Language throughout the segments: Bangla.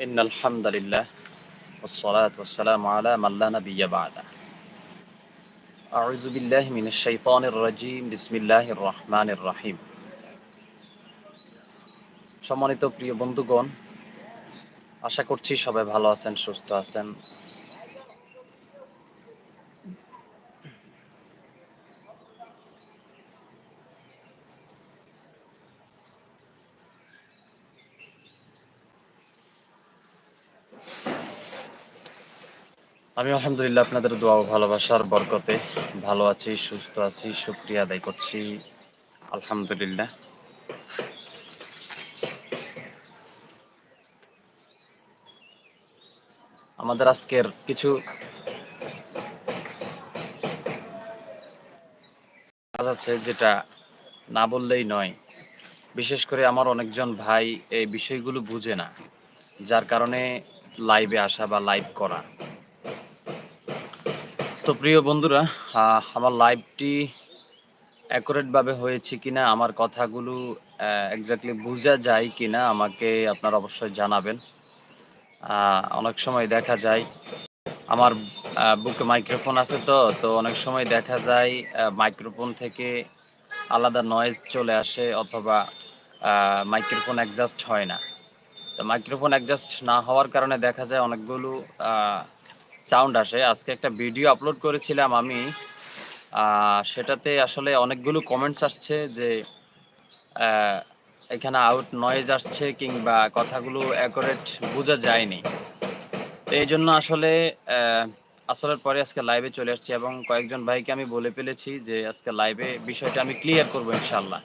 إن الحمد لله والصلاة والسلام على من لا نبي بعده أعوذ بالله من الشيطان الرجيم بسم الله الرحمن الرحيم সম্মানিত প্রিয় বন্ধুগণ আশা করছি সবাই ভালো আছেন সুস্থ আছেন আমি আলহামদুলিল্লাহ আপনাদের দোয়া ভালোবাসার বরকতে ভালো আছি, সুস্থ আছি, শুক্রিয়া আদায় করছি। আলহামদুলিল্লাহ। আমাদের আজকের কিছু কাজ আছে যেটা না বললেই নয়। বিশেষ করে আমার অনেকজন ভাই এই বিষয়গুলো বুঝে না, যার কারণে লাইভে আসা বা লাইভ করা। তো প্রিয় বন্ধুরা আমার লাইভটি অ্যাকুরেট ভাবে হয়েছে কিনা, আমার কথাগুলো এক্স্যাক্টলি বোঝা যায় কিনা, আমাকে আপনারা অবশ্যই জানাবেন। অনেক সময় দেখা যায়, আমার বুকে মাইক্রোফোন আছে তো তো অনেক সময় দেখা যায় মাইক্রোফোন থেকে আলাদা নয়েজ চলে আসে অথবা মাইক্রোফোন অ্যাডজাস্ট হয় না। তো মাইক্রোফোন অ্যাডজাস্ট না হওয়ার কারণে দেখা যায় অনেকগুলো সাউন্ড আসে। আজকে একটা ভিডিও আপলোড করেছিলাম আমি। সেটাতে আসলে অনেকগুলো কমেন্টস আসছে যে এখানে আউট নয়েজ আসছে কিংবা কথাগুলো অ্যাকোরেট বোঝা যায়নি। এই জন্য আসলে আসলের পরে আজকে লাইভে চলে আসছি এবং কয়েকজন ভাইকে আমি বলে ফেলেছি যে, আজকে লাইভে বিষয়টা আমি ক্লিয়ার করব ইনশাল্লাহ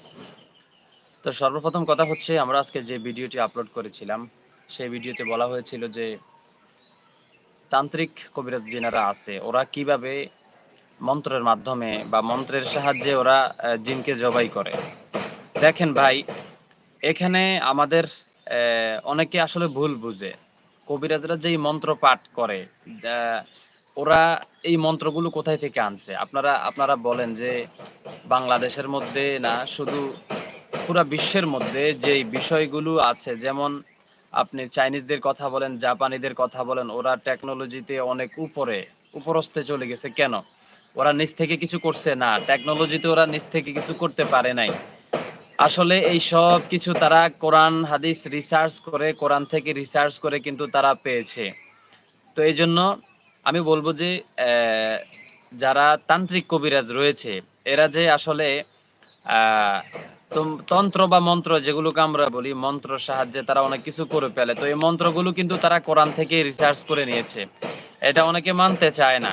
তো সর্বপ্রথম কথা হচ্ছে, আমরা আজকে যে ভিডিওটি আপলোড করেছিলাম, সেই ভিডিওতে বলা হয়েছিল যে তান্ত্রিক কবিরাজ যেনারা আছে, ওরা কীভাবে মন্ত্রের মাধ্যমে বা মন্ত্রের সাহায্যে ওরা জিনকে জবাই করে? দেখেন ভাই, এখানে আমাদের অনেকে আসলে ভুল বুঝে। কবিরাজরা যেই মন্ত্র পাঠ করে ওরা এই মন্ত্রগুলো কোথায় থেকে আনছে? আপনারা আপনারা বলেন যে বাংলাদেশের মধ্যে না, শুধু পুরা বিশ্বের মধ্যে যেই বিষয়গুলো আছে, যেমন আপনি চাইনিজদের কথা বলেন জাপানিদের কথা বলেন, ওরা টেকনোলজিতে অনেক উপরে উপরস্তে চলে গেছে। কেন? ওরা নিচ থেকে কিছু করছে না। টেকনোলজিতে ওরা নিজ থেকে কিছু করতে পারে নাই। আসলে এই সব কিছু তারা কোরআন, হাদিস রিসার্চ করে, কোরআন থেকে রিসার্চ করে কিন্তু তারা পেয়েছে। তো এই জন্য আমি বলব যে যারা তান্ত্রিক কবিরাজ রয়েছে, এরা যে আসলে তন্ত্র বা মন্ত্র যেগুলোকে আমরা বলি, মন্ত্র সাহায্যে তারা অনেক কিছু করে ফেলে। তো এই মন্ত্রগুলো কিন্তু তারা কোরআন থেকে রিসার্চ করে নিয়েছে। এটা অনেকে মানতে চায় না।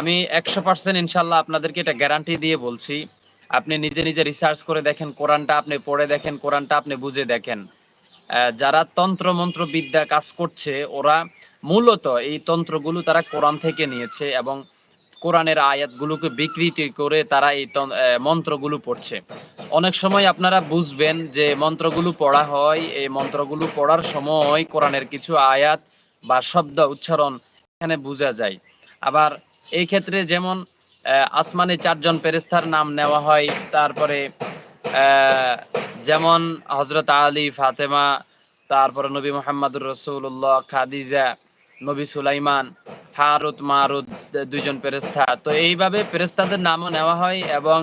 আমি একশো পার্সেন্ট ইনশাল্লাহ আপনাদেরকে এটা গ্যারান্টি দিয়ে বলছি। আপনি নিজে নিজে রিসার্চ করে দেখেন, কোরআনটা আপনি পড়ে দেখেন, কোরআনটা আপনি বুঝে দেখেন। যারা তন্ত্র মন্ত্র বিদ্যা কাজ করছে, ওরা মূলত এই তন্ত্রগুলো তারা কোরআন থেকে নিয়েছে এবং কোরআনের আয়াতগুলোকে বিকৃতি করে তারা এই মন্ত্রগুলো পড়ছে। অনেক সময় আপনারা বুঝবেন যে মন্ত্রগুলো পড়া হয়, এই মন্ত্রগুলো পড়ার সময় কোরআনের কিছু আয়াত বা শব্দ উচ্চারণ এখানে বোঝা যায়। আবার এই ক্ষেত্রে যেমন আসমানে চারজন পেরেস্তার নাম নেওয়া হয়, তারপরে যেমন হজরত আলী, ফাতেমা, তারপরে নবী মোহাম্মদুর রসুল্লাহ খাদিজা, নবী সুলাইমান হারুত মারুত দুইজন পেরেস্তা তো এইভাবে পেরেস্তাদের নামও নেওয়া হয় এবং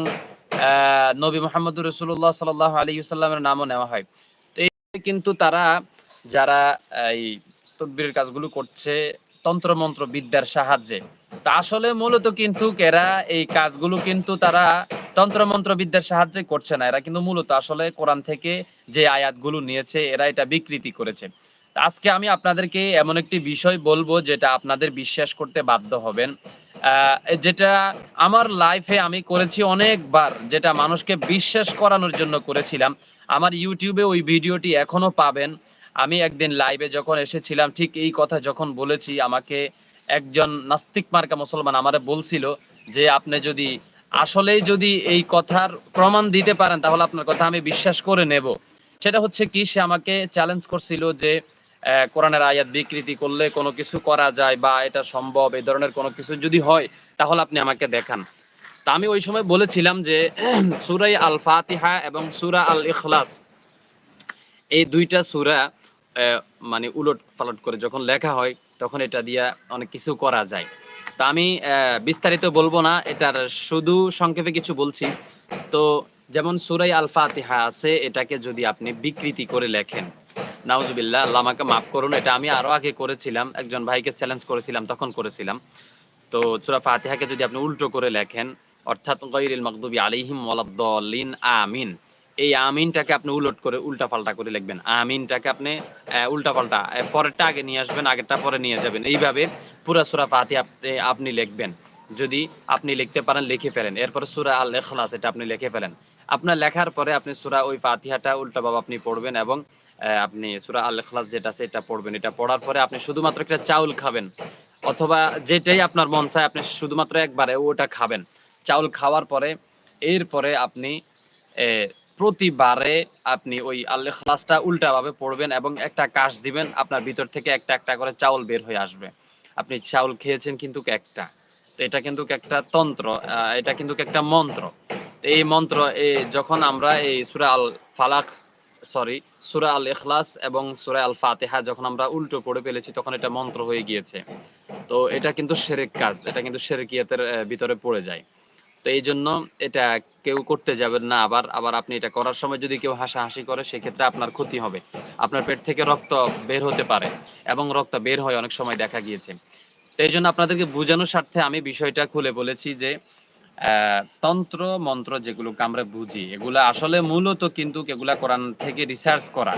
নবী মোহাম্মদুর রসুল্লাহ সাল আলী সাল্লামের নামও নেওয়া হয়। তো এই কিন্তু তারা, যারা এই তকবিরের কাজগুলো করছে তন্ত্রমন্ত্র বিদ্যার সাহায্যে। তা আসলে মূলত কিন্তু এরা এই কাজগুলো কিন্তু তারা তন্ত্রমন্ত্র বিদ্যার সাহায্যে করছে না। এরা কিন্তু মূলত আসলে কোরআন থেকে যে আয়াতগুলো নিয়েছে, এরা এটা বিকৃতি করেছে। আজকে আমি আপনাদেরকে এমন একটি বিষয় বলব যেটা আপনাদের বিশ্বাস করতে বাধ্য হবেন। যেটা আমার লাইফে আমি করেছি অনেকবার, যেটা মানুষকে বিশ্বাস করানোর জন্য করেছিলাম। আমার ইউটিউবে ওই ভিডিওটি এখনও পাবেন। আমি একদিন লাইভে যখন এসেছিলাম, ঠিক এই কথা যখন বলেছি, আমাকে একজন নাস্তিক মার্কা মুসলমান আমারে বলছিল যে, আপনি যদি আসলেই যদি এই কথার প্রমাণ দিতে পারেন, তাহলে আপনার কথা আমি বিশ্বাস করে নেব। সেটা হচ্ছে কি, সে আমাকে চ্যালেঞ্জ করছিল যে কোরআনের আয়াত বিকৃতি করলে কোনো কিছু করা যায় বা এটা সম্ভব, এই ধরনের কোনো কিছু যদি হয়, তাহলে আপনি আমাকে দেখান। তা আমি ওই সময় বলেছিলাম যে, সুরাই আল ফাতিহা এবং সুরা আল ইখলাস এই দুইটা সূরা মানে উলট পালট করে যখন লেখা হয়, তখন এটা দিয়া অনেক কিছু করা যায়। তা আমি বিস্তারিত বলব না, এটার শুধু সংক্ষেপে কিছু বলছি। তো যেমন সুরাই আল ফাতিহা আছে, এটাকে যদি আপনি বিকৃতি করে লেখেন নাউজুবিল্লাহ, আল্লাহ আমাকে মাফ করুন, এটা আমি আরও আগে করেছিলাম, একজন ভাইকে চ্যালেঞ্জ করেছিলাম, তখন করেছিলাম। তো সূরা ফাতিহাকে যদি আপনি উল্টো করে লেখেন, অর্থাৎ গায়রিল মাগদুবি আলাইহিম ওয়ালাদ-দাল্লিন, আমিন। এই আমিনটাকে আপনি উলট করে উল্টা পাল্টা করে লিখবেন। আমিনটাকে আপনি উল্টা পাল্টা পরেরটা আগে নিয়ে আসবেন, আগেরটা পরে নিয়ে যাবেন। এইভাবে পুরা সূরা ফাতিহা আপনি আপনি লিখবেন। যদি আপনি লিখতে পারেন, লিখে ফেলেন। এরপর সূরা আল ইখলাস এটা আপনি লিখে ফেলেন। আপনার লেখার পরে আপনি সূরা ওই ফাতিহাটা উল্টাভাবে আপনি পড়বেন এবং আপনি সূরা আল ইখলাস যেটা আছে এটা পড়বেন। এটা পড়ার পরে আপনি শুধুমাত্র একটা চাউল খাবেন, অথবা যেটাই আপনার মন চায় আপনি শুধুমাত্র একবারে ওটা খাবেন। চাউল খাওয়ার পরে, এরপরে আপনি প্রতিবারে আপনি ওই আল্লাহ খালাসটা উল্টাভাবে পড়বেন এবং একটা কাশ দিবেন, আপনার ভিতর থেকে একটা একটা করে চাউল বের হয়ে আসবে। আপনি চাউল খেয়েছেন কিন্তু একটা। তো এটা কিন্তু একটা তন্ত্র এটা কিন্তু একটা মন্ত্র। এই মন্ত্র যখন আমরা এই সুরা আল ফালাক সরি সূরা আল ইখলাস এবং সূরা আল ফাতিহা যখন আমরা উল্টো পড়ে ফেলেছি, তখন এটা মন্ত্র হয়ে গিয়েছে। তো এটা কিন্তু সেরেক কাজ, এটা কিন্তু সেরেকিয়াতের ভিতরে পড়ে যায়। তো এই জন্য এটা কেউ করতে যাবেন না আবার আবার আপনি এটা করার সময় যদি কেউ হাসাহাসি করে, সেক্ষেত্রে আপনার ক্ষতি হবে। আপনার পেট থেকে রক্ত বের হতে পারে এবং রক্ত বের হয় অনেক সময় দেখা গিয়েছে। তো এই জন্য আপনাদেরকে বোঝানোর স্বার্থে আমি বিষয়টা খুলে বলেছি যে তন্ত্র, মন্ত্র যেগুলোকে আমরা বুঝি, এগুলা আসলে মূলত কিন্তু এগুলা কোরআন থেকে রিসার্চ করা।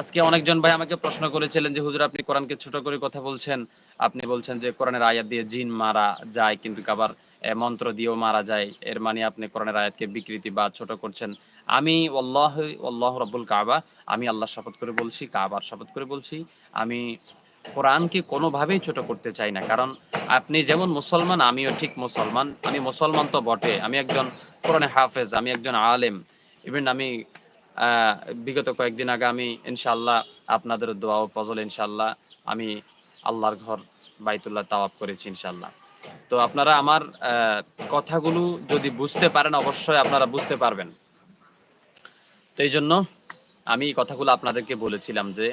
আজকে অনেকজন ভাই আমাকে প্রশ্ন করেছিলেন যে, হুজুর, আপনি কোরআনকে ছোট করে কথা বলছেন? আপনি বলছেন যে, কোরআনের আয়াত দিয়ে জিন মারা যায়, কিন্তু আবার মন্ত্র দিয়েও মারা যায়। এর মানে আপনি কোরআনের আয়াতকে বিকৃতি বা ছোট করছেন। আমি আল্লাহ আল্লাহ রব্বুল কাবা। আমি আল্লাহ শপথ করে বলছি, কাবার শপথ করে বলছি। আমি কোরআনকে কোনোভাবেই ছোট করতে চাই না। কারণ আপনি যেমন মুসলমান, আমিও ঠিক মুসলমান। আমি মুসলমান তো বটে। আমি একজন কোরআনে হাফেজ, আমি একজন আলেম। ইভেন আমি বিগত কয়েকদিন আগে আমি ইনশাল্লাহ আপনাদের দোয়া ও ফজল ইনশাল্লাহ আমি আল্লাহর ঘর বাইতুল্লাহ তাওয়াফ করেছি ইনশাল্লাহ তো আপনারা আমার কথাগুলো যদি বুঝতে পারেন, অবশ্যই আপনারা বুঝতে পারবেন। তো এই জন্য আমি কথাগুলো আপনাদেরকে বলেছিলাম যে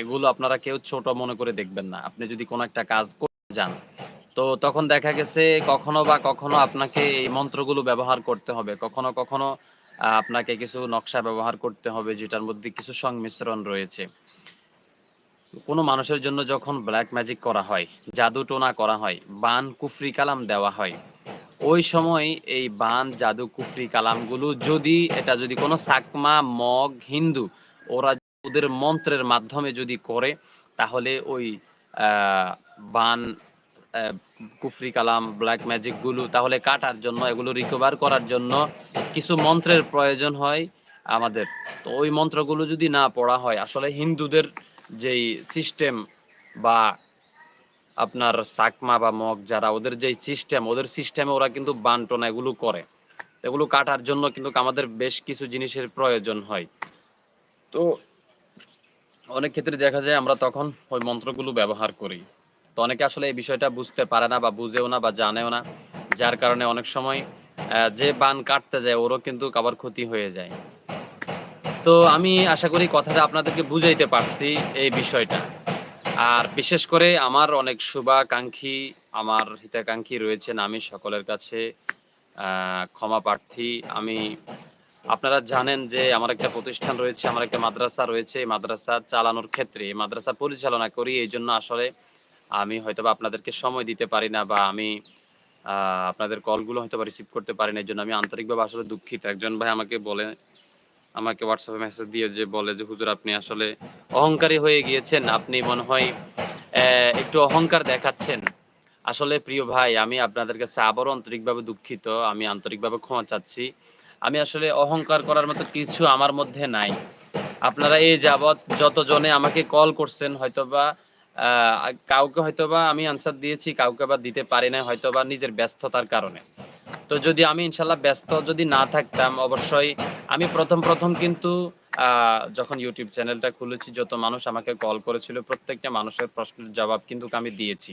এগুলো আপনারা কেউ ছোট মনে করে দেখবেন না। আপনি যদি কোনো একটা কাজ করতে যান। তো তখন দেখা গেছে কখনো বা কখনো আপনাকে এই মন্ত্রগুলো ব্যবহার করতে হবে। কখনো কখনো আপনাকে কিছু নকশা ব্যবহার করতে হবে যেটার মধ্যে কিছু সংমিশ্রণ রয়েছে। কোনো মানুষের জন্য যখন ব্ল্যাক ম্যাজিক করা হয়, জাদু টোনা করা হয়, বান কুফরি কালাম দেওয়া হয়, ওই সময় এই বান, জাদু, কুফরি কালামগুলো যদি, এটা যদি কোনো সাকমা, মগ, হিন্দু, ওরা ওদের মন্ত্রের মাধ্যমে যদি করে, তাহলে ওই বান কুফরি কালাম ব্ল্যাক ম্যাজিকগুলো তাহলে কাটার জন্য, এগুলো রিকভার করার জন্য কিছু মন্ত্রের প্রয়োজন হয় আমাদের। তো ওই মন্ত্রগুলো যদি না পড়া হয়, আসলে হিন্দুদের যেই সিস্টেম বা আপনার সাকমা বা মগ যারা, ওদের যেই সিস্টেম ওদের সিস্টেমে ওরা কিন্তু বান্টনা এগুলো করে। এগুলো কাটার জন্য কিন্তু আমাদের বেশ কিছু জিনিসের প্রয়োজন হয়। তো অনেক ক্ষেত্রে দেখা যায় আমরা তখন ওই মন্ত্রগুলো ব্যবহার করি। তো অনেকে আসলে এই বিষয়টা বুঝতে পারে না বা বুঝেও না বা জানেও না। যার কারণে অনেক সময় যে বান কাটতে যায় ওরও কিন্তু আবার ক্ষতি হয়ে যায়। তো আমি আশা করি কথাটা আপনাদেরকে বুঝাইতে পারছি এই বিষয়টা। আর বিশেষ করে আমার অনেক শুভাকাঙ্ক্ষী, আমার হিতাকাঙ্ক্ষী রয়েছেন আমি সকলের কাছে ক্ষমা প্রার্থী। আমি আপনারা জানেন যে আমার একটা প্রতিষ্ঠান রয়েছে, আমার একটা মাদ্রাসা রয়েছে। এই মাদ্রাসা চালানোর ক্ষেত্রে, এই মাদ্রাসা পরিচালনা করি, এই জন্য আসলে আমি হয়তো আপনাদেরকে সময় দিতে পারি না বা আমি আপনাদের কলগুলো হয়তো রিসিভ করতে পারি না, এই জন্য আমি আন্তরিকভাবে আসলে দুঃখিত। একজন ভাই আমাকে বলে, আমাকে হোয়াটসঅ্যাপে মেসেজ দিয়ে যে, বলে যে, হুজুর, আপনি আসলে অহংকারী হয়ে গিয়েছেন। আপনি মনে হয় একটু অহংকার দেখাচ্ছেন। আসলে প্রিয় ভাই, আমি আপনাদের কাছে আবারও আন্তরিকভাবে দুঃখিত। আমি আন্তরিকভাবে ক্ষমা চাচ্ছি। আমি আসলে অহংকার করার মতো কিছু আমার মধ্যে নাই। আপনারা এই যাবৎ যতজনে আমাকে কল করছেন, হয়তোবা কাউকে হয়তোবা আমি আনসার দিয়েছি, কাউকে বা দিতে পারি না হয়তোবা নিজের ব্যস্ততার কারণে। তো যদি আমি ইনশাল্লাহ ব্যস্ত যদি না থাকতাম, অবশ্যই আমি প্রথম প্রথম কিন্তু যখন ইউটিউব চ্যানেলটা খুলেছি, যত মানুষ আমাকে কল করেছিল, প্রত্যেকটা মানুষের প্রশ্নের জবাব কিন্তু আমি দিয়েছি।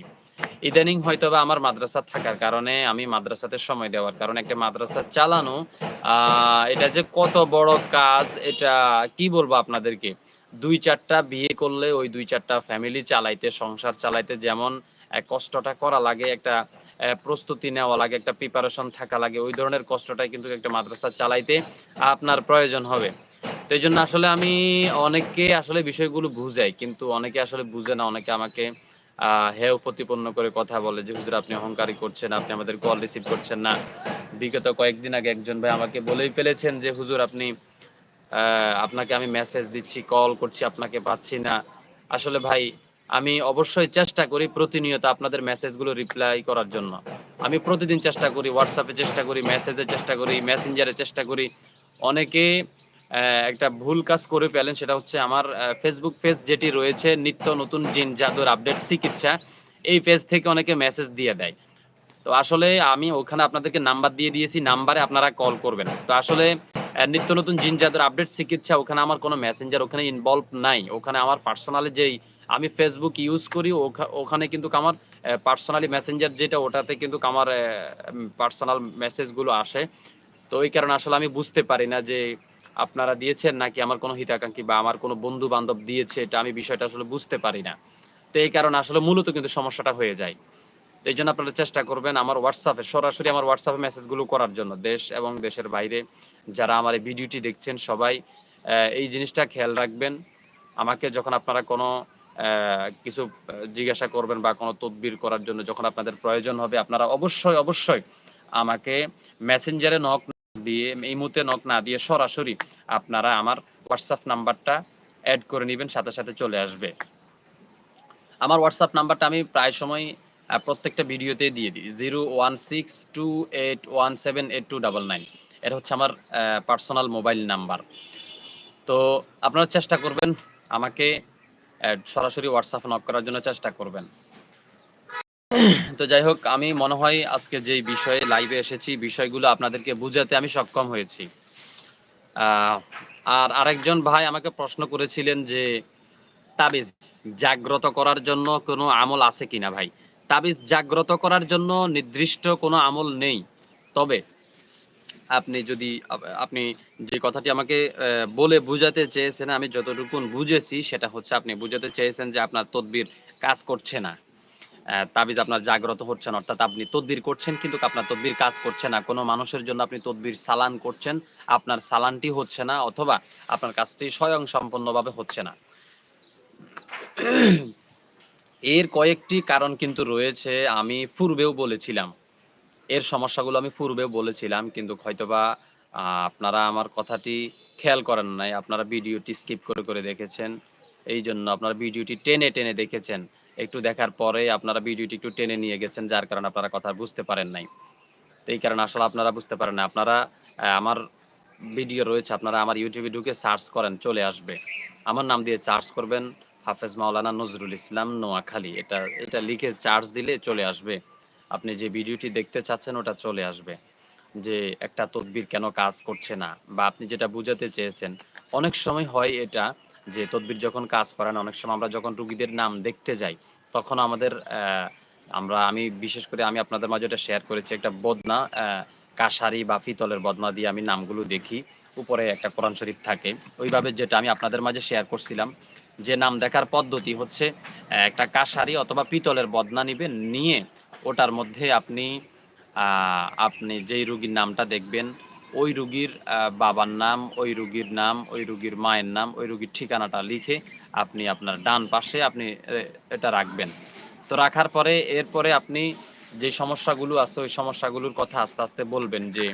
ইদানিং হয়তো বা আমার মাদ্রাসা থাকার কারণে আমি মাদ্রাসাতে সময় দেওয়ার কারণে একটা মাদ্রাসা চালানো এটা যে কত বড় কাজ, এটা কি বলব আপনাদেরকে? দুই চারটা বিয়ে করলে ওই দুই চারটা ফ্যামিলি চালাইতে, সংসার চালাইতে যেমন কষ্টটা করা লাগে, একটা প্রস্তুতি নেওয়া লাগে, একটা প্রিপারেশন থাকা লাগে, ওই ধরনের কষ্টটাই কিন্তু একটা মাদ্রাসা চালাইতে আপনার প্রয়োজন হবে। তো এই জন্য আসলে আমি অনেককে আসলে বিষয়গুলো বুঝাই, কিন্তু অনেকে আসলে বুঝে না, অনেকে আমাকে হেয় প্রতিপন্ন করে কথা বলে যে, হুজুর আপনি অহংকারী করছেন, আপনি আমাদের কল রিসিভ করছেন না। বিগত কয়েকদিন আগে একজন ভাই আমাকে বলেই ফেলেছেন যে, হুজুর আপনি আপনাকে আমি মেসেজ দিচ্ছি কল করছি, আপনাকে পাচ্ছি না। আসলে ভাই, আমি অবশ্যই চেষ্টা করি প্রতিনিয়ত আপনাদের মেসেজগুলো রিপ্লাই করার জন্য। আমি প্রতিদিন চেষ্টা করি হোয়াটসঅ্যাপে চেষ্টা করি মেসেজে চেষ্টা করি মেসেঞ্জারে চেষ্টা করি। অনেকে একটা ভুল কাজ করে পেলেন সেটা হচ্ছে আমার ফেসবুক পেজ যেটি রয়েছে, নিত্য নতুন জিন জাদুর আপডেট চিকিৎসা, এই পেজ থেকে অনেকে মেসেজ দিয়ে দেয়। তো আসলে আমি ওখানে আপনাদেরকে নাম্বার দিয়ে দিয়েছি নাম্বারে আপনারা কল করবেন। তো আসলে নিত্য নতুন জিন জাদুর আপডেট চিকিৎসা, ওখানে আমার কোনো মেসেঞ্জার ওখানে ইনভলভ নাই। ওখানে আমার পার্সোনালি যেই আমি ফেসবুক ইউজ করি, ওখা- ওখানে কিন্তু আমার পার্সোনালি মেসেঞ্জার যেটা, ওটাতে কিন্তু আমার পার্সোনাল মেসেজগুলো আসে। তো ওই কারণে আসলে আমি বুঝতে পারি না যে আপনারা দিয়েছেন নাকি আমার কোনো হিতাকাঙ্ক্ষী বা আমার কোনো বন্ধু বান্ধব দিয়েছে, এটা আমি বিষয়টা আসলে বুঝতে পারি না। তো এই কারণে আসলে মূলত কিন্তু সমস্যাটা হয়ে যায়। তো এই জন্য আপনারা চেষ্টা করবেন আমার হোয়াটসঅ্যাপে সরাসরি আমার হোয়াটসঅ্যাপে মেসেজগুলো করার জন্য। দেশ এবং দেশের বাইরে যারা আমার এই ভিডিওটি দেখছেন সবাই এই জিনিসটা খেয়াল রাখবেন। আমাকে যখন আপনারা কোনো কিছু জিজ্ঞাসা করবেন বা কোনো তদবির করার জন্য যখন আপনাদের প্রয়োজন হবে, আপনারা অবশ্যই অবশ্যই আমাকে মেসেঞ্জারে নক দিয়ে এই মুহূর্তে নক না দিয়ে সরাসরি আপনারা আমার হোয়াটসঅ্যাপ নাম্বারটা অ্যাড করে নেবেন, সাথে সাথে চলে আসবে। আমার হোয়াটসঅ্যাপ নাম্বারটা আমি প্রায় সময় প্রত্যেকটা ভিডিওতে দিয়ে দিই। Zero one six two eight one seven eight two double nine এটা হচ্ছে আমার পার্সোনাল মোবাইল নাম্বার। তো আপনারা চেষ্টা করবেন আমাকে সরাসরি হোয়াটসঅ্যাপ নক করার জন্য চেষ্টা করবেন। তো যাই হোক, আমি মনে হয় আজকে যেই বিষয়ে লাইভে এসেছি, বিষয়গুলো আপনাদেরকে বুঝাতে আমি সক্ষম হয়েছি। আর আরেকজন ভাই আমাকে প্রশ্ন করেছিলেন যে, তাবিজ জাগ্রত করার জন্য কোনো আমল আছে কিনা ভাই? তাবিজ জাগ্রত করার জন্য নির্দিষ্ট কোনো আমল নেই। তবে আপনি যদি, আপনি যে কথাটি আমাকে বলে বুঝাতে চেয়েছেন, আমি যতটুকু বুঝেছি, সেটা হচ্ছে আপনি বুঝাতে চেয়েছেন যে আপনার তদবির কাজ করছে না। তাবিজ আপনার জাগ্রত হচ্ছে না, অর্থাৎ আপনি তদবির করছেন, কিন্তু আপনার তদবির কাজ করছে না। কোনো মানুষের জন্য আপনি তদবির সালান করছেন, আপনার সালানটি হচ্ছে না, অথবা আপনার কাজটি স্বয়ং সম্পূর্ণভাবে হচ্ছে না। এর কয়েকটি কারণ কিন্তু রয়েছে, আমি পূর্বেও বলেছিলাম। এর সমস্যাগুলো আমি পূর্বেও বলেছিলাম, কিন্তু হয়তোবা আপনারা আমার কথাটি খেয়াল করেন নাই, আপনারা ভিডিওটি স্কিপ করে করে দেখেছেন। এই জন্য আপনারা ভিডিওটি টেনে টেনে দেখেছেন। একটু দেখার পরে আপনারা ভিডিওটি একটু টেনে নিয়ে গেছেন, যার কারণে আপনারা কথা বুঝতে পারেন নাই। তো এই কারণে আসলে আপনারা বুঝতে পারেন না আপনারা আমার ভিডিও রয়েছে, আপনারা আমার ইউটিউবে ঢুকে সার্চ করেন, চলে আসবে। আমার নাম দিয়ে সার্চ করবেন, হাফেজ মাওলানা নজরুল ইসলাম নোয়াখালী। এটা এটা লিখে চার্জ দিলে চলে আসবে। আপনি যে ভিডিওটি দেখতে চাচ্ছেন, ওটা চলে আসবে। যে একটা তদবির কেন কাজ করছে না? বা আপনি যেটা বুঝাতে চেয়েছেন, অনেক সময় হয় এটা যে তদবির যখন কাজ করেন, অনেক সময় আমরা যখন রুগীদের নাম দেখতে যাই, তখন আমাদের আমরা, আমি বিশেষ করে আমি আপনাদের মাঝে এটা শেয়ার করেছি, একটা বদনা কাশারি বা পিতলের বদনা দিয়ে আমি নামগুলো দেখি, উপরে একটা কোরআন শরীফ থাকে। ওইভাবে যেটা আমি আপনাদের মাঝে শেয়ার করছিলাম, যে নাম দেখার পদ্ধতি হচ্ছে একটা কাশারি অথবা পিতলের বদনা নিবেন, নিয়ে ওটার মধ্যে আপনি আপনি যেই রুগীর নামটা দেখবেন ওই রুগীর বাবার নাম, ওই রুগীর নাম, ওই রুগীর মায়ের নাম, ওই রুগীর ঠিকানাটা লিখে আপনি আপনার ডান পাশে আপনি এটা রাখবেন। তো রাখার পরে, এরপরে আপনি যে সমস্যাগুলো আছে, ওই সমস্যাগুলোর কথা আস্তে আস্তে বলবেন যে,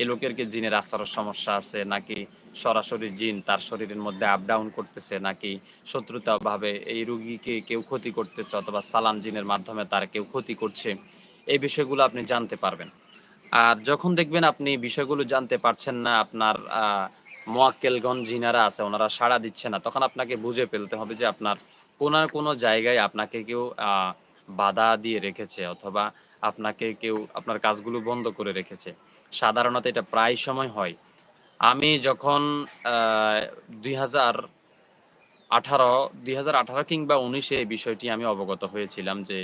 এই লোকের কি জিনের আসার সমস্যা আছে, নাকি সরাসরি জিন তার শরীরের মধ্যে আপ ডাউন করতেছে, নাকি শত্রুতা ভাবে এই রুগীকে কেউ ক্ষতি করতেছে, অথবা সালাম জিনের মাধ্যমে তার কেউ ক্ষতি করছে, এই বিষয়গুলো আপনি জানতে পারবেন। আর যখন দেখবেন আপনি বিষয়গুলো জানতে পারছেন না, আপনার মোয়াক্কেলগণ জিনারা আছে, ওনারা সাড়া দিচ্ছে না, তখন আপনাকে বুঝে ফেলতে হবে যে আপনার কোনো না কোনো জায়গায় আপনাকে কেউ বাধা দিয়ে রেখেছে অথবা আপনাকে কেউ আপনার কাজগুলো বন্ধ করে রেখেছে। সাধারণত এটা প্রায় সময় হয়। আমি যখন দুই হাজার আঠারো, দুই হাজার আঠারো কিংবা উনিশে এই বিষয়টি আমি অবগত হয়েছিলাম যে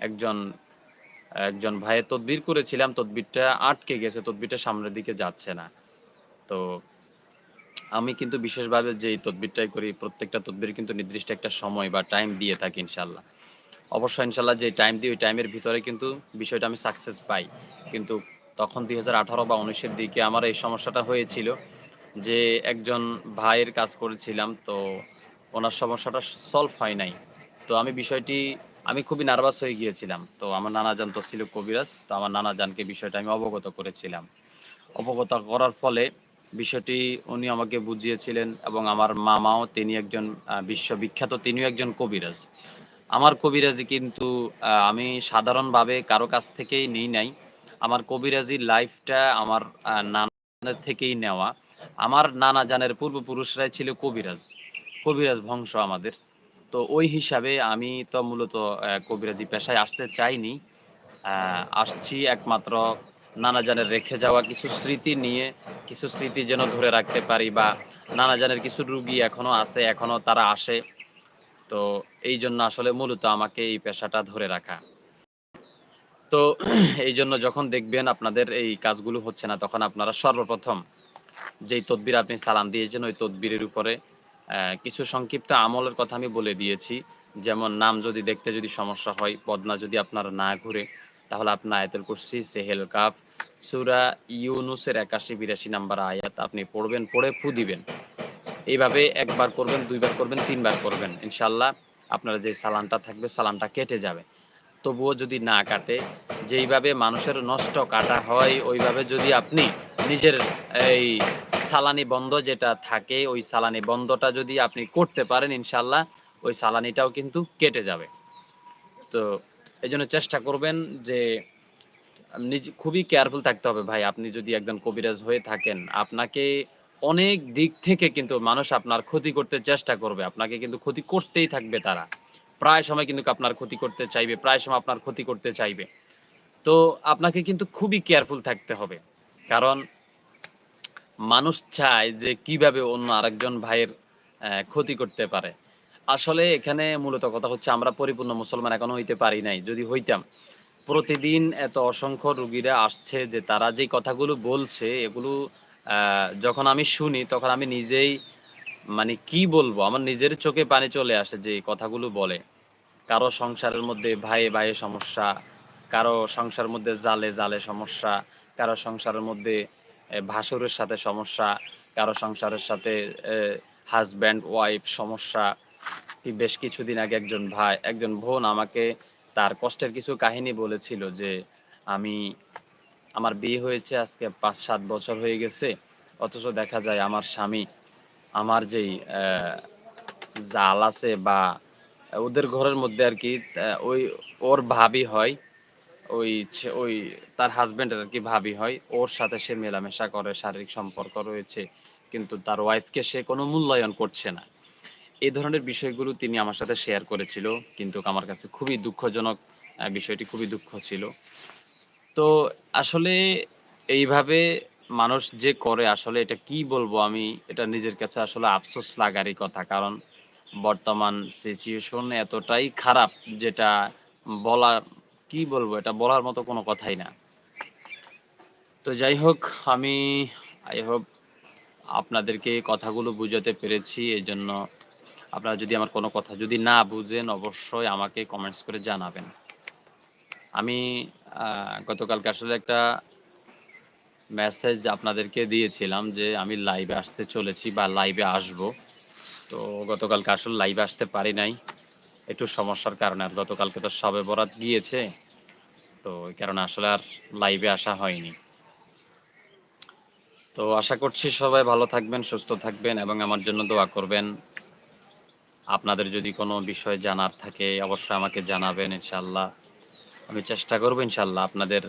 একজন একজন ভাইয়ের তদবির করেছিলাম, তদবিরটা আটকে গেছে, তদবিরটা সামনের দিকে যাচ্ছে না। তো আমি কিন্তু বিশেষভাবে যে তদবিরটাই করি, প্রত্যেকটা তদবির কিন্তু নির্দিষ্ট একটা সময় বা টাইম দিয়ে থাকি ইনশাল্লাহ অবশ্যই ইনশাল্লাহ যে টাইম দিই ওই টাইমের ভিতরে কিন্তু বিষয়টা আমি সাকসেস পাই। কিন্তু তখন দুই হাজার আঠারো বা উনিশের দিকে আমার এই সমস্যাটা হয়েছিল যে একজন ভাইয়ের কাজ করেছিলাম, তো ওনার সমস্যাটা সলভ হয় নাই। তো আমি বিষয়টি আমি খুবই নার্ভাস হয়ে গিয়েছিলাম। তো আমার নানা জান তো ছিল কবিরাজ, তো আমার নানা জানকে বিষয়টা আমি অবগত করেছিলাম। অবগত করার ফলে বিষয়টি উনি আমাকে বুঝিয়েছিলেন এবং আমার মামাও তিনি একজন বিশ্ববিখ্যাত, তিনিও একজন কবিরাজ। আমার কবিরাজি কিন্তু আমি সাধারণভাবে কারও কাছ থেকেই নিই নাই। আমার কবিরাজির লাইফটা আমার নানার থেকেই নেওয়া। আমার নানা জানের পূর্বপুরুষরাই ছিল কবিরাজ। কবিরাজ বংশ আমাদের। তো ওই হিসাবে আমি তো মূলত কবিরাজি পেশায় আসতে চাইনি। আসছি একমাত্র নানা জানের রেখে যাওয়া কিছু স্মৃতি নিয়ে, কিছু স্মৃতি যেন ধরে রাখতে পারি বা নানা জানের কিছু রুগী এখনও আছে, এখনও তারা আসে। তো এই জন্য আসলে মূলত আমাকে এই পেশাটা ধরে রাখা। তো এই জন্য যখন দেখবেন আপনাদের এই কাজগুলো হচ্ছে না, তখন আপনারা সর্বপ্রথম যেই তদবির আপনি সালাম দিয়েছেন, ওই তদবিরের উপরে কিছু সংক্ষিপ্ত আমলের কথা আমি বলে দিয়েছি। যেমন নাম যদি দেখতে যদি সমস্যা হয়, পদনা যদি আপনার না ঘুরে, তাহলে আপনার আয়াতুল কুরসি, সেহেল কাপ সুরা ইউনুসের একাশি, বিরাশি নাম্বার আয়াত আপনি পড়বেন, পড়ে ফু দিবেন। এইভাবে একবার করবেন, দুইবার করবেন, তিনবার করবেন ইনশাল্লাহ আপনার যে সালানটা থাকবে সালানটা কেটে যাবে। তবুও যদি না কাটে, যেইভাবে মানুষের নষ্ট কাটা হয়, ওইভাবে যদি আপনি নিজের এই সালানি বন্ধ যেটা থাকে, ওই সালানি বন্ধটা যদি আপনি করতে পারেন ইনশাল্লাহ ওই সালানিটাও কিন্তু কেটে যাবে। তো এই জন্য চেষ্টা করবেন যে নিজে, খুবই কেয়ারফুল থাকতে হবে ভাই। আপনি যদি একজন কবিরাজ হয়ে থাকেন, আপনাকে অনেক দিক থেকে কিন্তু মানুষ আপনার ক্ষতি করতে চেষ্টা করবে। আপনাকে কিন্তু ক্ষতি করতেই থাকবে তারা। প্রায় সময় কিন্তু আপনার ক্ষতি করতে চাইবে, প্রায় সময় আপনার ক্ষতি করতে চাইবে। তো আপনাকে কিন্তু খুবই কেয়ারফুল থাকতে হবে। কারণ মানুষ চায় যে কীভাবে অন্য আরেকজন ভাইয়ের ক্ষতি করতে পারে। আসলে এখানে মূলত কথা হচ্ছে আমরা পরিপূর্ণ মুসলমান এখনও হইতে পারি নাই, যদি হইতাম। প্রতিদিন এত অসংখ্য রুগীরা আসছে যে তারা যে কথাগুলো বলছে, এগুলো যখন আমি শুনি তখন আমি নিজেই মানে কি বলব? আমার নিজের চোখে পানি চলে আসে যে কথাগুলো বলে। কারও সংসারের মধ্যে ভাইয়ে ভাইয়ে সমস্যা, কারও সংসারের মধ্যে জালে জালে সমস্যা, কারও সংসারের মধ্যে ভাসুরের সাথে সমস্যা, কারও সংসারের সাথে হাজব্যান্ড ওয়াইফ সমস্যা বেশ কিছুদিন আগে একজন ভাই, একজন বোন আমাকে তার কষ্টের কিছু কাহিনী বলেছিল যে, আমি, আমার বিয়ে হয়েছে আজকে পাঁচ সাত বছর হয়ে গেছে, অথচ দেখা যায় আমার স্বামী, আমার যেই জাল আছে বা ওদের ঘরের মধ্যে আর কি ওই, ওর ভাবি হয় ওই ওই তার হাজবেন্ডের আর কি ভাবি হয়। ওর সাথে সে মেলামেশা করে, শারীরিক সম্পর্ক রয়েছে, কিন্তু তার ওয়াইফকে সে কোনো মূল্যায়ন করছে না। এই ধরনের বিষয়গুলো তিনি আমার সাথে শেয়ার করেছিল, কিন্তু আমার কাছে খুবই দুঃখজনক বিষয়টি খুবই দুঃখ ছিল। তো আসলে এইভাবে মানুষ যে করে, আসলে এটা কি বলব আমি, এটা নিজের কাছে আসলে আফসোস লাগারই কথা। কারণ বর্তমান সিচুয়েশন এতটাই খারাপ, যেটা বলা কি বলব? এটা বলার মতো কোনো কথাই না। তো যাই হোক, আমি আই হোপ আপনাদেরকে কথাগুলো বুঝাতে পেরেছি, এই জন্য আপনারা যদি আমার কোনো কথা যদি না বুঝেন, অবশ্যই আমাকে কমেন্টস করে জানাবেন। আমি গতকালকে আসলে একটা মেসেজ আপনাদেরকে দিয়েছিলাম যে আমি লাইভে আসতে চলেছি বা লাইভে আসব। তো গতকালকে আসলে লাইভে আসতে পারি নাই। একটু সমস্যার কারণে আর গতকালকে তো সবে বরাত গিয়েছে, তো ওই কারণে আসলে আর লাইভে আসা হয়নি। তো আশা করছি সবাই ভালো থাকবেন, সুস্থ থাকবেন এবং আমার জন্য দোয়া করবেন। আপনাদের যদি কোনো বিষয় জানার থাকে অবশ্যই আমাকে জানাবেন ইনশাল্লাহ আমি চেষ্টা করব ইনশাল্লাহ আপনাদের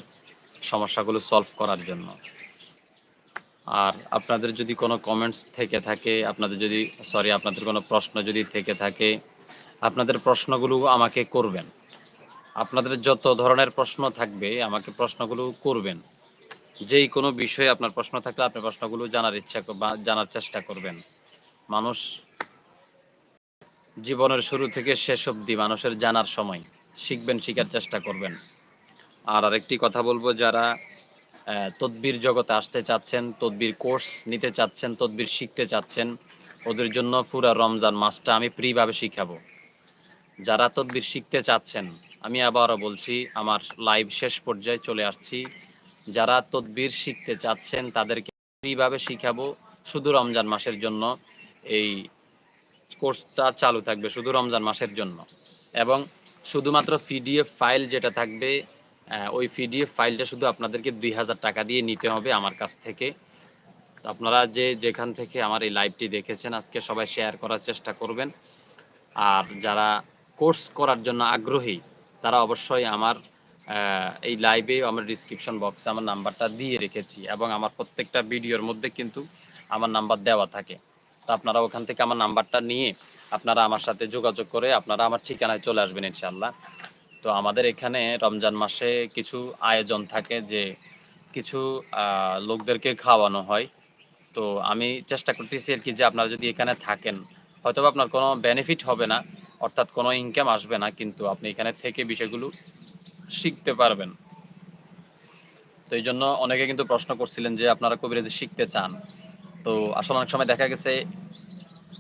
সমস্যাগুলো সলভ করার জন্য। আর আপনাদের যদি কোনো কমেন্টস থেকে থাকে, আপনাদের যদি সরি আপনাদের কোনো প্রশ্ন যদি থেকে থাকে আপনাদের প্রশ্নগুলো আমাকে করবেন। আপনাদের যত ধরনের প্রশ্ন থাকবে, আমাকে প্রশ্নগুলো করবেন। যেই কোনো বিষয়ে আপনার প্রশ্ন থাকলে আপনি প্রশ্নগুলো জানার ইচ্ছা জানার চেষ্টা করবেন। মানুষ জীবনের শুরু থেকে শেষ অবধি মানুষের জানার সময় শিখবেন, শিখার চেষ্টা করবেন। আর আরেকটি কথা বলব, যারা তদবির জগতে আসতে চাচ্ছেন, তদবির কোর্স নিতে চাচ্ছেন, তদবির শিখতে চাচ্ছেন, ওদের জন্য পুরো রমজান মাসটা আমি ফ্রিভাবে শিখাবো। যারা তদবির শিখতে চাচ্ছেন, আমি আবারও বলছি, আমার লাইভ শেষ পর্যায়ে চলে আসছি। যারা তদবির শিখতে চাচ্ছেন, তাদেরকে ফ্রিভাবে শিখাবো শুধু রমজান মাসের জন্য। এই কোর্সটা চালু থাকবে শুধু রমজান মাসের জন্য। এবং শুধুমাত্র পিডিএফ ফাইল যেটা থাকবে ওই পিডিএফ ফাইলটা শুধু আপনাদেরকে দুই হাজার টাকা দিয়ে নিতে হবে আমার কাছ থেকে। আপনারা যে যেখান থেকে আমার এই লাইভটি দেখেছেন, আজকে সবাই শেয়ার করার চেষ্টা করবেন। আর যারা কোর্স করার জন্য আগ্রহী, তারা অবশ্যই আমার এই লাইভে আমার ডিসক্রিপশন বক্সে আমার নাম্বারটা দিয়ে রেখেছি এবং আমার প্রত্যেকটা ভিডিওর মধ্যে কিন্তু আমার নাম্বার দেওয়া থাকে। তো আপনারা ওখান থেকে আমার নাম্বারটা নিয়ে আপনারা আমার সাথে যোগাযোগ করে আপনারা আমার ঠিকানায় চলে আসবেন ইনশাল্লাহ তো আমাদের এখানে রমজান মাসে কিছু আয়োজন থাকে যে কিছু লোকদেরকে খাওয়ানো হয়। তো আমি চেষ্টা করতেছি আর কি যে আপনারা যদি এখানে থাকেন হয়তো আপনার কোনো বেনিফিট হবে না অর্থাৎ কোনো ইনকাম আসবে না, কিন্তু আপনি এখানে থেকে বিষয়গুলো শিখতে পারবেন। তো এই জন্য অনেকে কিন্তু প্রশ্ন করছিলেন যে আপনারা কবিরাজি শিখতে চান। তো আসলে অনেক সময় দেখা গেছে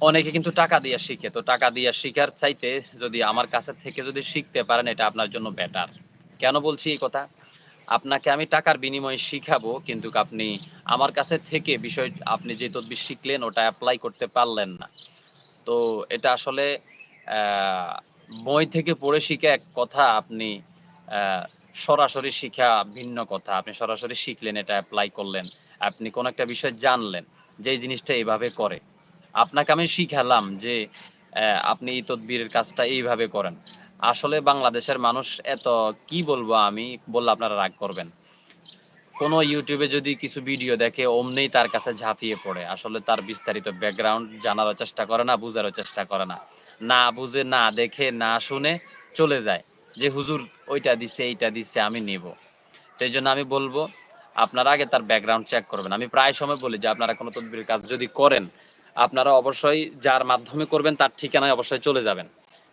অনেকে কিন্তু টাকা দিয়ে শিখে। তো টাকা দিয়ে শিখার চাইতে যদি আমার কাছে থেকে যদি শিখতে পারেন, এটা আপনার জন্য বেটার কেন বলছি এই কথা? আপনাকে আমি টাকার বিনিময়ে শিখাবো, কিন্তু আপনি আমার কাছে থেকে বিষয়, আপনি যে তদবির শিখলেন, ওটা অ্যাপ্লাই করতে পারলেন না। তো এটা আসলে বই থেকে পড়ে শিখে এক কথা আপনি সরাসরি শিখা ভিন্ন কথা। আপনি সরাসরি শিখলেন, এটা অ্যাপ্লাই করলেন। আপনি কোন একটা বিষয় জানলেন, যে এই জিনিসটা এইভাবে করে। আপনাকে আমি শিখালাম যে আপনি এই তদবিরের কাজটা এইভাবে করেন। আসলে বাংলাদেশের মানুষ এত, কি বলব আমি বললে আপনারা রাগ করবেন। কোন ইউটিউবে যদি কিছু ভিডিও দেখে অমনেই তার কাছে ঝাঁপিয়ে পড়ে। আসলে তার বিস্তারিত ব্যাকগ্রাউন্ড জানারও চেষ্টা করে না, বুঝারও চেষ্টা করে না। না বুঝে, না দেখে, না শুনে চলে যায়। যে হুজুর ওইটা দিছে, এইটা দিছে, আমি নিব। সেই জন্য আমি বলব, আপনারা আগে তার ব্যাকগ্রাউন্ড চেক করবেন। আমি প্রায় সময় বলি যে আপনারা কোনো তদবির কাজ যদি করেন, আপনারা অবশ্যই যার মাধ্যমে করবেন, তার ঠিকানায় অবশ্যই চলে যাবেন।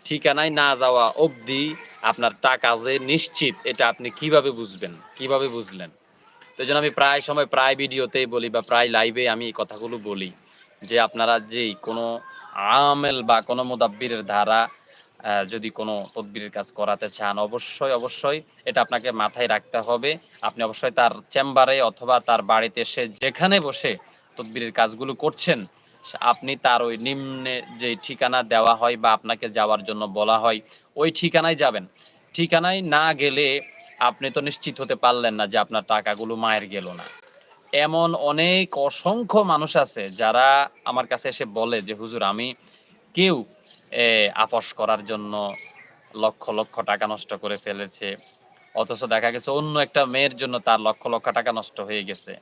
ঠিকানায় না যাওয়া অবধি আপনার টাকা যে নিশ্চিত, এটা আপনি কীভাবে বুঝবেন? কীভাবে বুঝলেন? এই জন্য আমি প্রায় সময় প্রায় ভিডিওতেই বলি বা প্রায় লাইভে আমি এই কথাগুলো বলি যে আপনারা যেই কোনো আমেল বা কোনো মোদাব্বিরের ধারা যদি কোনো তদবিরের কাজ করাতে চান, অবশ্যই অবশ্যই এটা আপনাকে মাথায় রাখতে হবে। আপনি অবশ্যই তার চেম্বারে অথবা তার বাড়িতে এসে যেখানে বসে তদবিরের কাজগুলো করছেন আপনি তার ওই নিম্নে যে ঠিকানা দেওয়া হয় বা আপনাকে যাওয়ার জন্য বলা হয়, ওই ঠিকানায় যাবেন। ঠিকানায় না গেলে আপনি তো নিশ্চিত হতে পারলেন না যে আপনার টাকাগুলো মায়ের গেল না। এমন অনেক অসংখ্য মানুষ আছে যারা আমার কাছে এসে বলে যে, হুজুর, আমি কেউ আপোস করার জন্য লক্ষ লক্ষ টাকা নষ্ট করে ফেলেছে। অথচ দেখা গেছে অন্য একটা মেয়ের জন্য তার লক্ষ লক্ষ টাকা নষ্ট হয়ে গেছে।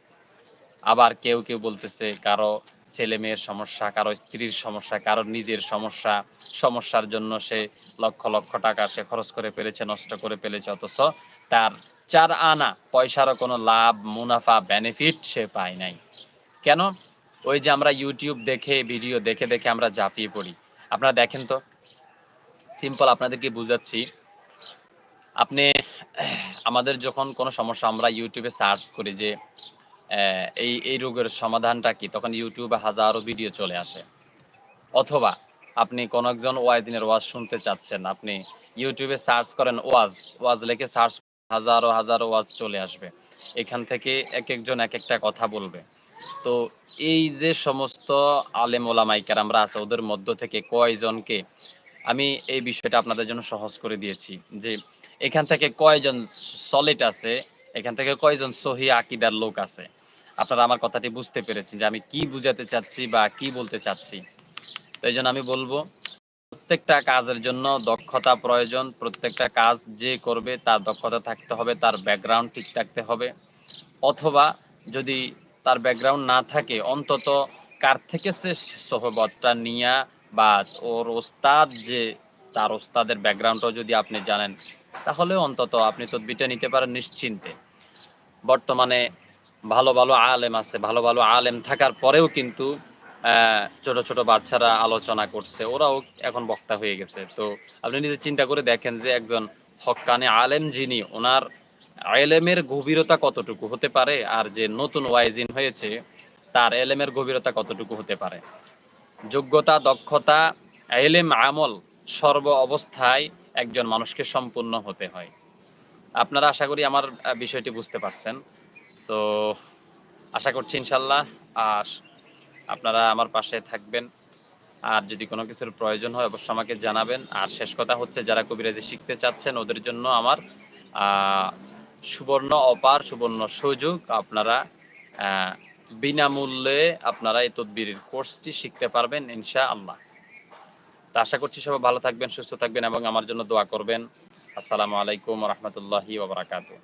আবার কেউ কেউ বলতেছে, কারও ছেলে মেয়ের সমস্যা, কারও স্ত্রীর সমস্যা, কারও নিজের সমস্যা, সমস্যার জন্য সে লক্ষ লক্ষ টাকা সে খরচ করে ফেলেছে, নষ্ট করে ফেলেছে, অথচ তার চার আনা পয়সারও কোনো লাভ, মুনাফা বেনিফিট সে পায় নাই। কেন? ওই যে আমরা ইউটিউব দেখে ভিডিও দেখে দেখে আমরা ঝাঁপিয়ে পড়ি। আপনারা দেখেন তো? সিম্পল আপনাদেরকে বুঝাচ্ছি। আপনি, আমাদের যখন কোনো সমস্যা আমরা ইউটিউবে সার্চ করি যে এই এই রোগের সমাধানটা কি? তখন ইউটিউবে হাজারো ভিডিও চলে আসে। অথবা আপনি কোন একজন ওয়াইদিনের ওয়াজ শুনতে চাচ্ছেন, আপনি ইউটিউবে সার্চ করেন ওয়াজ ওয়াজ লিখে সার্চ হাজারো হাজারো ওয়াজ চলে আসবে। এখান থেকে এক একজন এক একটা কথা বলবে। তো এই যে সমস্ত আলেম ওলামাইকার আমরা আছে, ওদের মধ্য থেকে কয়জনকে আমি এই বিষয়টা আপনাদের জন্য সহজ করে দিয়েছি যে এখান থেকে কয়জন সলিড আছে, এখান থেকে কয়জন সহি আকিদার লোক আছে। আপনারা আমার কথাটি বুঝতে পেরেছেন যে আমি কি বুঝাতে চাচ্ছি বা কি বলতে চাচ্ছি। তো এই জন্য আমি বলব, প্রত্যেকটা কাজের জন্য দক্ষতা প্রয়োজন। প্রত্যেকটা কাজ যে করবে তার দক্ষতা থাকতে হবে, তার ব্যাকগ্রাউন্ড ঠিক থাকতে হবে। অথবা যদি তার ব্যাকগ্রাউন্ড না থাকে, অন্তত কার থেকে সে সহবতটা নিয়া বা ওর ওস্তাদ যে তার ওস্তাদের ব্যাকগ্রাউন্ডটাও যদি আপনি জানেন তাহলে অন্তত আপনি তদবিটা নিতে পারেন নিশ্চিন্তে। বর্তমানে ভালো ভালো আলেম আছে, ভালো ভালো আলেম থাকার পরেও কিন্তু ছোট ছোট বাচ্চারা আলোচনা করছে, ওরাও এখন বক্তা হয়ে গেছে। তো আপনি নিজে চিন্তা করে দেখেন যে একজন হক্কানে আলেম যিনি, ওনার এলেমের গভীরতা কতটুকু হতে পারে আর যে নতুন ওয়াইজিন হয়েছে, তার এলেমের গভীরতা কতটুকু হতে পারে? যোগ্যতা, দক্ষতা, এলেম, আমল, সর্ব অবস্থায় একজন মানুষকে সম্পূর্ণ হতে হয়। আপনারা আশা করি আমার বিষয়টি বুঝতে পারছেন। তো আশা করছি ইনশাল্লাহ, আর আপনারা আমার পাশে থাকবেন। আর যদি কোনো কিছুর প্রয়োজন হয়, অবশ্যই আমাকে জানাবেন। আর শেষ কথা হচ্ছে, যারা কবিরাজি শিখতে চাচ্ছেন, ওদের জন্য আমার সুবর্ণ অপার, সুবর্ণ সুযোগ। আপনারা বিনামূল্যে আপনারা এই তদবিরের কোর্সটি শিখতে পারবেন ইনশা আল্লাহ তা আশা করছি সবাই ভালো থাকবেন, সুস্থ থাকবেন এবং আমার জন্য দোয়া করবেন। আসসালামু আলাইকুম রহমতুল্লাহি ওবরাকাতুহ